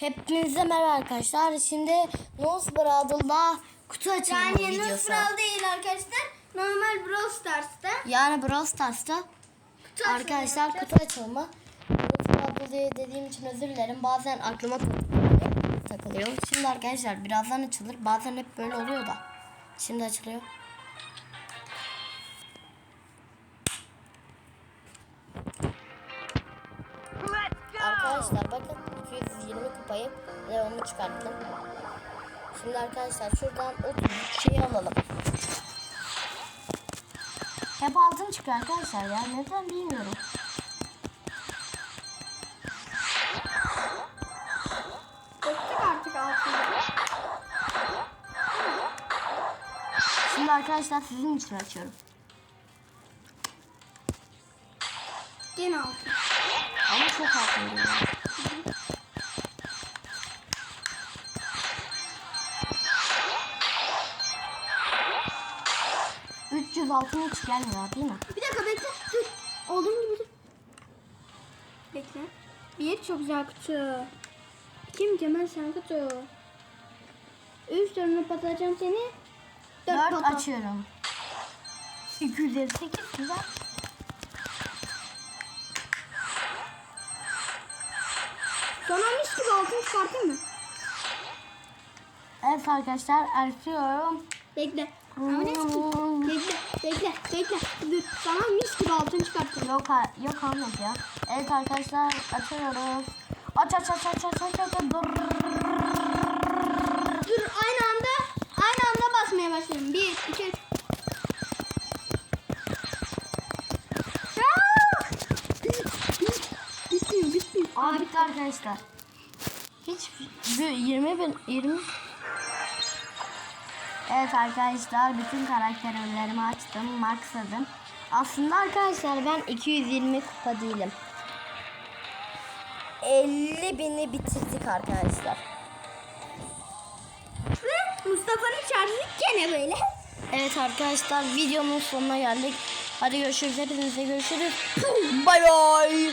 Hepinize merhaba arkadaşlar. Şimdi Nose Bradle'da kutu açılımı Yani videosu. Nusral değil arkadaşlar. Normal Brawl Stars'ta. Yani Brawl Stars'ta Kutu arkadaşlar kutu açılımı. Nose Bradle diye dediğim için özür dilerim. Bazen aklıma takılıyor. Şimdi arkadaşlar birazdan açılır. Bazen hep böyle oluyor da. Şimdi açılıyor. Arkadaşlar bakın 220 kupayı ve onu çıkarttım. Şimdi arkadaşlar şuradan 30 şeyi alalım. Hep altın çıkıyor arkadaşlar ya. Neden bilmiyorum. Döktük artık altını. Şimdi arkadaşlar sizin için açıyorum. Gene altın. Ama çok altın geliyor. ...300 altın hiç gelmiyor değil mi? Bir dakika bekle. Dur. Olduğun gibi dur. Bekle. Bir çok güzel kutu. İki mükemmel sen kutu. Üç turunu patlatacağım seni. Dört, 4 pata. açıyorum. 258 güzel. Mis gibi altın çıkartayım mı? Evet arkadaşlar açıyorum. Bekle. Ama ne çıkıyor? Bekle, bekle. Dur. Sana mis gibi altın çıkartacağım. Yok ha- yok Ahmet ya. Evet arkadaşlar açıyoruz. Aç aç aç aç aç aç aç. Dur. Dur aynı anda aynı anda basmaya başlıyorum. Bir, iki, üç. Bitmiyor, bitmiyor. Aa bitti arkadaşlar. Hiç bir 20 bin 20 Evet arkadaşlar bütün karakterlerimi açtım, maxladım. Aslında arkadaşlar ben 220 kupa değilim. 50 bini bitirdik arkadaşlar. Ve Mustafa'nın şarjı gene böyle. Evet arkadaşlar videonun sonuna geldik. Hadi görüşürüz. Hepinize görüşürüz. Bay bay.